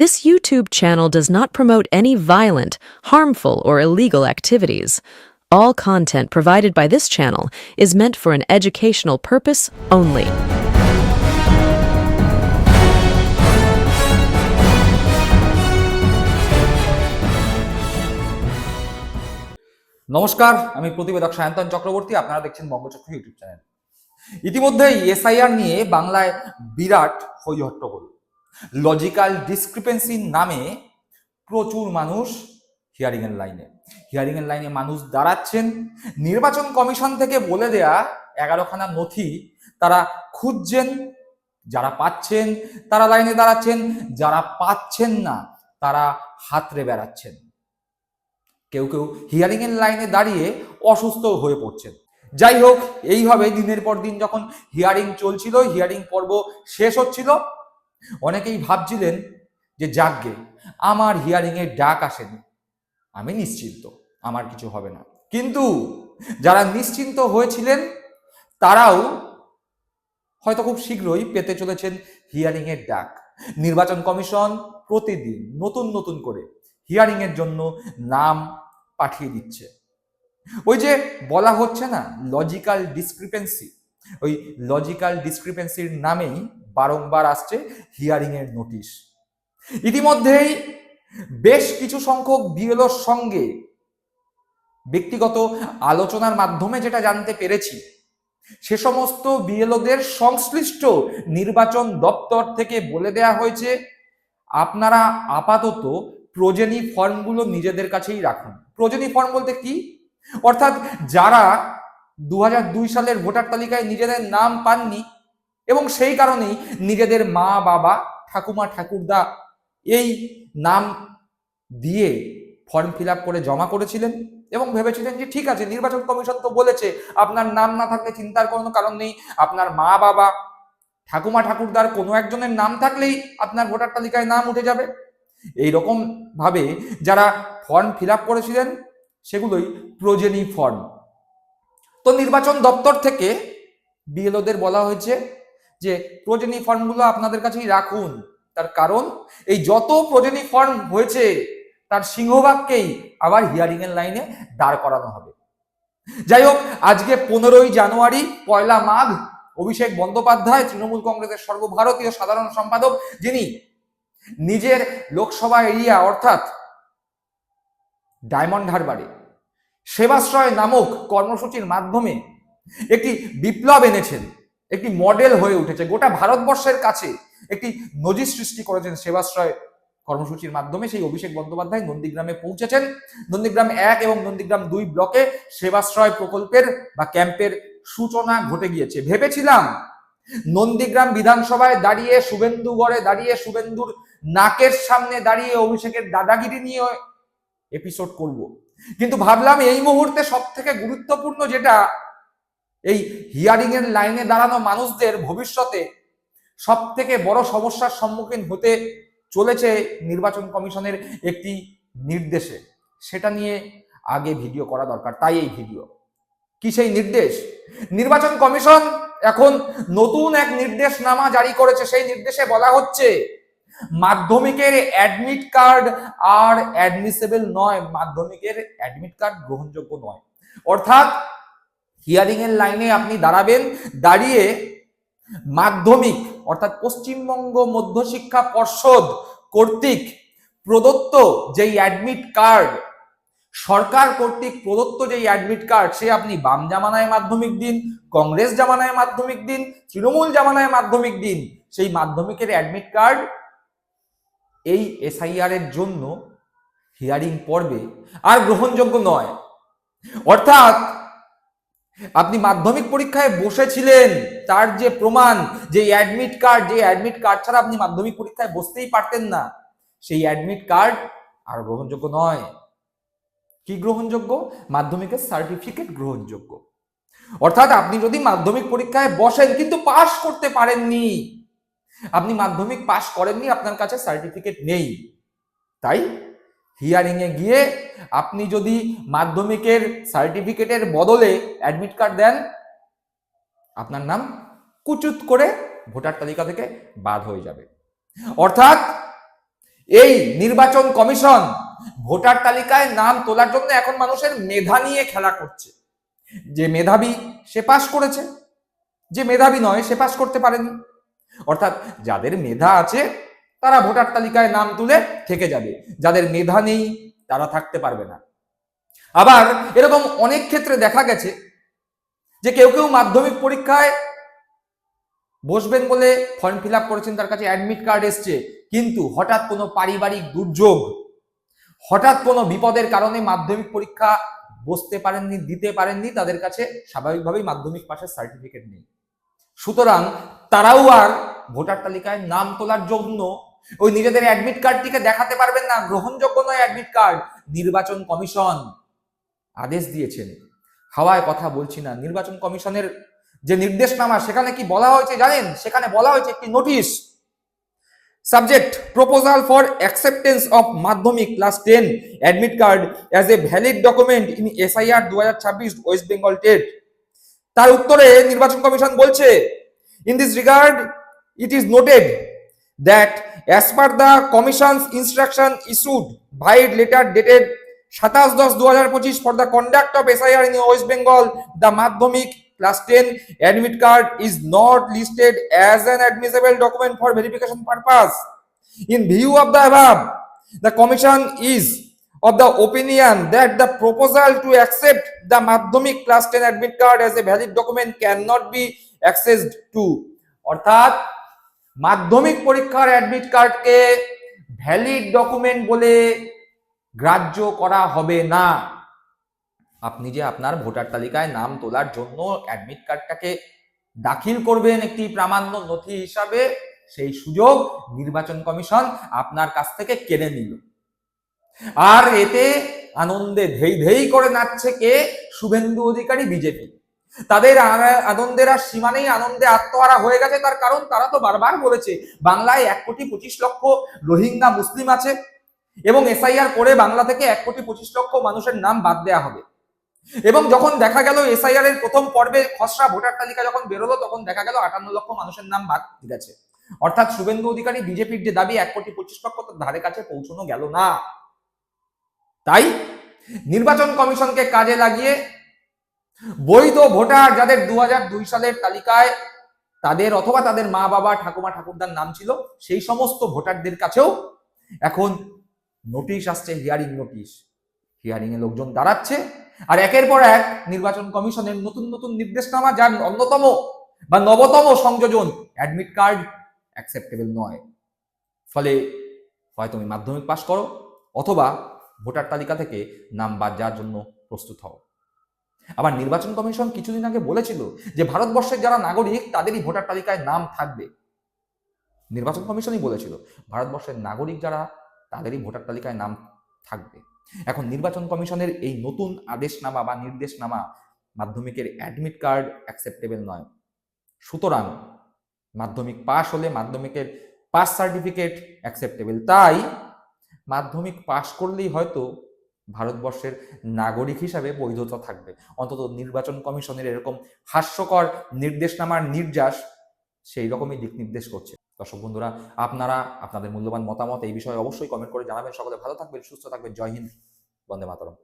This YouTube channel does not promote any violent, harmful, or illegal activities. All content provided by this channel is meant for an educational purpose only. নমস্কার আমি প্রতিবেদক সায়ন্তন চক্রবর্তী আপনারা দেখছেন Bangachakra YouTube channel ইতিমধ্যেই SIR নিয়ে বাংলায় বিরাট হইহট্টগোল logical ডিসক্রিপেন্সির নামে প্রচুর মানুষ হিয়ারিং এর লাইনে হিয়ারিং এর লাইনে মানুষ দাঁড়াচ্ছেন। নির্বাচন কমিশন থেকে বলে দেয়া এগারোখানা নথি তারা খুঁজছেন, যারা পাচ্ছেন, তারা লাইনে দাঁড়াচ্ছেন, যারা পাচ্ছেন না, তারা হাতরে বেড়াচ্ছেন। কেউ কেউ হিয়ারিং এর লাইনে দাঁড়িয়ে অসুস্থ হয়ে পড়ছেন। যাই হোক এইভাবে দিনের পর দিন যখন হিয়ারিং চলছিল হিয়ারিং পর্ব শেষ হচ্ছিল। অনেকেই ভাবছিলেন যে, যাকগে, আমার হিয়ারিং এর ডাক আসেনি। আমি নিশ্চিন্ত, আমার কিছু হবে না। কিন্তু যারা নিশ্চিন্ত হয়েছিলেন, তারাও হয়তো খুব শীঘ্রই পেতে চলেছেন হিয়ারিং এর ডাক। নির্বাচন কমিশন প্রতিদিন নতুন নতুন করে হিয়ারিং এর জন্য নাম পাঠিয়ে দিচ্ছে। ওই যে বলা হচ্ছে না লজিক্যাল ডিসক্রিপেন্সি ওই লজিক্যাল ডিসক্রিপেন্সির নামেই বারংবার আসছে হিয়ারিং এর নোটিশ। ইতিমধ্যেই বেশ কিছু সংখ্যক বিএলওর সঙ্গে ব্যক্তিগত আলোচনার মাধ্যমে যেটা জানতে পেরেছি, সে সমস্ত বিএলওদের সংশ্লিষ্ট নির্বাচন দপ্তর থেকে বলে দেয়া হয়েছে, আপনারা আপাতত প্রজেনি ফর্মগুলো নিজেদের কাছেই রাখুন। প্রজেনি ফর্ম বলতে কি? অর্থাৎ যারা দু হাজার দুই সালের ভোটার তালিকায় নিজেদের নাম পাননি এবং সেই কারণেই নিজেদের মা, বাবা, ঠাকুমা, ঠাকুরদা এই নাম দিয়ে ফর্ম ফিল করে জমা করেছিলেন এবং ভেবেছিলেন যে ঠিক আছে, নির্বাচন কমিশন তো বলেছে, আপনার নাম না থাকলে চিন্তার কোনো কারণ নেই, আপনার মা, বাবা, ঠাকুমা, ঠাকুরদার কোনো একজনের নাম থাকলেই আপনার ভোটার তালিকায় নাম উঠে যাবে। এই রকম ভাবে যারা ফর্ম ফিল করেছিলেন, সেগুলোই প্রজেনি ফর্ম তো নির্বাচন দপ্তর থেকে বিএলওদের বলা হয়েছে যে প্রজেনি ফর্মগুলো আপনাদের কাছেই রাখুন। তার কারণ, এই যত প্রজেনি ফর্ম হয়েছে, তার সিংহভাগকেই আবার হিয়ারিং এর লাইনে দাঁড় করানো হবে। যাই হোক, আজকে পনেরোই জানুয়ারি, পয়লা মাঘ, অভিষেক বন্দ্যোপাধ্যায়, তৃণমূল কংগ্রেসের সর্বভারতীয় সাধারণ সম্পাদক, যিনি নিজের লোকসভা এরিয়া, অর্থাৎ ডায়মন্ড হারবারে, সেবাশ্রয় নামক কর্মসূচির মাধ্যমে একটি বিপ্লব এনেছেন। একটি মডেল হয়ে উঠেছে। গোটা ভারতবর্ষের কাছে একটি নজির সৃষ্টি করেছেন সেবাশ্রয় কর্মসূচির মাধ্যমে। সেই অভিষেক বন্দ্যোপাধ্যায় নন্দীগ্রামে পৌঁছেছেন। নন্দীগ্রাম এক এবং নন্দীগ্রাম দুই ব্লকে সেবাশ্রয় প্রকল্পের বা ক্যাম্পের সূচনা ঘটে গিয়েছে। ভেবেছিলাম নন্দীগ্রাম বিধানসভায় দাঁড়িয়ে, শুভেন্দুগড়ে দাঁড়িয়ে, শুভেন্দুর নাকের সামনে দাঁড়িয়ে অভিষেকের দাদাগিরি নিয়ে এপিসোড করব। কিন্তু ভাবলাম এই মুহূর্তে সব থেকে গুরুত্বপূর্ণ যেটা এই হিয়ারিং এর লাইনে দাঁড়ানো মানুষদের ভবিষ্যতে সব থেকে বড় সমস্যার সম্মুখীন হতে চলেছে নির্বাচন কমিশনের একটি নির্দেশে। সেটা নিয়ে আগে ভিডিও করা দরকার, তাই এই ভিডিও কি সেই নির্দেশ? নির্বাচন কমিশন এখন নতুন এক নির্দেশনামা জারি করেছে। সেই নির্দেশে বলা হচ্ছে, মাধ্যমিকের অ্যাডমিট কার্ড আর অ্যাডমিসেবল নয়। মাধ্যমিকের অ্যাডমিট কার্ড গ্রহণযোগ্য নয়। অর্থাৎ হিয়ারিং এর লাইনে আপনি দাঁড়াবেন, দাঁড়িয়ে মাধ্যমিক, অর্থাৎ পশ্চিমবঙ্গ মধ্যশিক্ষা পর্ষদ কর্তৃক প্রদত্ত যেই অ্যাডমিট কার্ড সরকার কর্তৃক প্রদত্ত যেই অ্যাডমিট কার্ড সে আপনি বাম জামানায় মাধ্যমিক দিন, কংগ্রেস জামানায় মাধ্যমিক দিন, তৃণমূল জামানায় মাধ্যমিক দিন, সেই মাধ্যমিকের অ্যাডমিট কার্ড এই এসআইআর এর জন্য হিয়ারিং পর্বে আর গ্রহণযোগ্য নয়। অর্থাৎ আপনি মাধ্যমিক পরীক্ষায় বসেছিলেন, তার যে প্রমাণ, যে অ্যাডমিট কার্ড যে অ্যাডমিট কার্ড ছাড়া আপনি মাধ্যমিক পরীক্ষায় বসতেই পারতেন না, সেই অ্যাডমিট কার্ড আর গ্রহণযোগ্য নয়। কি গ্রহণযোগ্য? মাধ্যমিকের সার্টিফিকেট গ্রহণযোগ্য। অর্থাৎ আপনি যদি মাধ্যমিক পরীক্ষায় বসেন, কিন্তু পাশ করতে পারেননি, আপনি মাধ্যমিক পাশ করেননি, আপনার কাছে সার্টিফিকেট নেই। তাই হিয়ারিং এ গিয়ে আপনি যদি মাধ্যমিকের সার্টিফিকেটের বদলে অ্যাডমিট কার্ড দেন, আপনার নাম কুচুত করে ভোটার তালিকা থেকে বাদ হয়ে যাবে। অর্থাৎ এই নির্বাচন কমিশন ভোটার তালিকায় নাম তোলার জন্য এখন মানুষের মেধা নিয়ে খেলা করছে। যে মেধাবী সে পাশ করেছে, যে মেধাবী নয় সে পাশ করতে পারেনি। অর্থাৎ যাদের মেধা আছে তারা ভোটার তালিকায় নাম তুলে থেকে যাবে। যাদের মেধা নেই, তারা থাকতে পারবে না। আবার এরকম অনেক ক্ষেত্রে দেখা গেছে যে কেউ কেউ মাধ্যমিক পরীক্ষায় বসবেন বলে ফর্ম ফিল করেছেন, তার কাছে অ্যাডমিট কার্ড এসছে। কিন্তু হঠাৎ কোনো পারিবারিক দুর্যোগ, হঠাৎ কোনো বিপদের কারণে মাধ্যমিক পরীক্ষা বসতে পারেননি, দিতে পারেননি, তাদের কাছে স্বাভাবিকভাবেই মাধ্যমিক পাশের সার্টিফিকেট নেই। সুতরাং তারাও আর ভোটার তালিকায় নাম তোলার জন্য ওই নিজেদের অ্যাডমিট কার্ডটিকে দেখাতে পারবেন না, গ্রহণযোগ্য নয় অ্যাডমিট কার্ড নির্বাচন কমিশন আদেশ দিয়েছেন। হাওয়ায় কথা বলছি না, নির্বাচন কমিশনের যে নির্দেশনামা, সেখানে কি বলা হয়েছে জানেন? সেখানে বলা হয়েছে একটি notice subject proposal for acceptance of Madhyamik class ten admit card as a valid document in SIR দু হাজার ছাব্বিশ ওয়েস্ট বেঙ্গল টেট তার উত্তরে নির্বাচন কমিশন বলছে in this regard it is noted that as per the commission's instruction issued vide letter dated সাতাশ দশ দু হাজার পঁচিশ for the conduct of SIR in West Bengal the Madhyamik class 10 admit card is not listed as an admissible document for verification purpose in view of the above the commission is of the opinion that the proposal to accept the madhyamik class 10 admit card as a valid document cannot be accessed to অর্থাৎ মাধ্যমিক পরীক্ষার admit কার্ডকে valid document বলে গ্রাহ্য করা হবে না। আপনি যে আপনার ভোটার তালিকায় নাম তোলার জন্য অ্যাডমিট কার্ডটাকে দাখিল করবেন একটি প্রামাণ্য নথি হিসাবে, সেই সুযোগ নির্বাচন কমিশন আপনার কাছ থেকে কেড়ে নিল। আর এতে আনন্দে ধেই ধেই করে নাচছে কে? শুভেন্দু অধিকারী, বিজেপি। তাদের আনন্দের আর সীমা নেই, আনন্দে আত্মহারা হয়ে গেছে তার কারণ তারা তো বারবার বলেছে, বাংলায় এক কোটি পঁচিশ লক্ষ রোহিঙ্গা মুসলিম আছে এবং এসআইআর করে বাংলা থেকে এক কোটি পঁচিশ লক্ষ মানুষের নাম বাদ দেওয়া হবে। এবং যখন দেখা গেল এসআইআর এর প্রথম পর্বে খসড়া ভোটার তালিকা যখন বেরোলো, তখন দেখা গেল আটান্ন লক্ষ মানুষের নাম বাদ গেছে। অর্থাৎ শুভেন্দু অধিকারী বিজেপির যে দাবি, এক কোটি পঁচিশ লক্ষ তার ধারে কাছে পৌঁছানো গেল না। তাই নির্বাচন কমিশনকে কাজে লাগিয়ে বৈধ ভোটার যাদের দু দুই সালের তালিকায় তাদের অথবা তাদের মা বাবা, ঠাকুমা, ঠাকুরদার নাম ছিল, সেই সমস্ত ভোটারদের কাছেও এখন নোটিশ আসছে হিয়ারিং নোটিশ হিয়ারিং এ লোকজন দাঁড়াচ্ছে, আর একের পর এক নির্বাচন কমিশনের নতুন নতুন নির্দেশনামা, যার অন্যতম বা নবতম সংযোজন অ্যাডমিট কার্ড অ্যাকসেপ্টেবল নয়। ফলে হয় তুমি মাধ্যমিক পাশ করো, অথবা ভোটার তালিকা থেকে নাম বাদ যাওয়ার জন্য প্রস্তুত হও। আবার নির্বাচন কমিশন কিছুদিন আগে বলেছিল যে ভারতবর্ষের যারা নাগরিক, তাদেরই ভোটার তালিকায় নাম থাকবে। নির্বাচন কমিশনই বলেছিল, ভারতবর্ষের নাগরিক যারা, তাদেরই ভোটার তালিকায় নাম থাকবে। এখন নির্বাচন কমিশনের এই নতুন আদেশনামা বা নির্দেশনামা মাধ্যমিকের অ্যাডমিট কার্ড অ্যাকসেপ্টেবল নয়। সুতরাং মাধ্যমিক পাস হলে মাধ্যমিকের পাস সার্টিফিকেট অ্যাকসেপ্টেবল তাই মাধ্যমিক পাস করলেই হয়তো ভারতবর্ষের নাগরিক হিসাবে বৈধতা থাকবে। অন্তত নির্বাচন কমিশনের এরকম হাস্যকর নির্দেশনামার নির্যাস সেই রকমই দিক নির্দেশ করছে। দর্শক বন্ধুরা, আপনারা, আপনাদের মূল্যবান মতামত এই বিষয়ে অবশ্যই কমেন্ট করে জানাবেন। সকলে ভালো থাকবেন, সুস্থ থাকবেন। জয় হিন্দ, বন্দে মাতরম।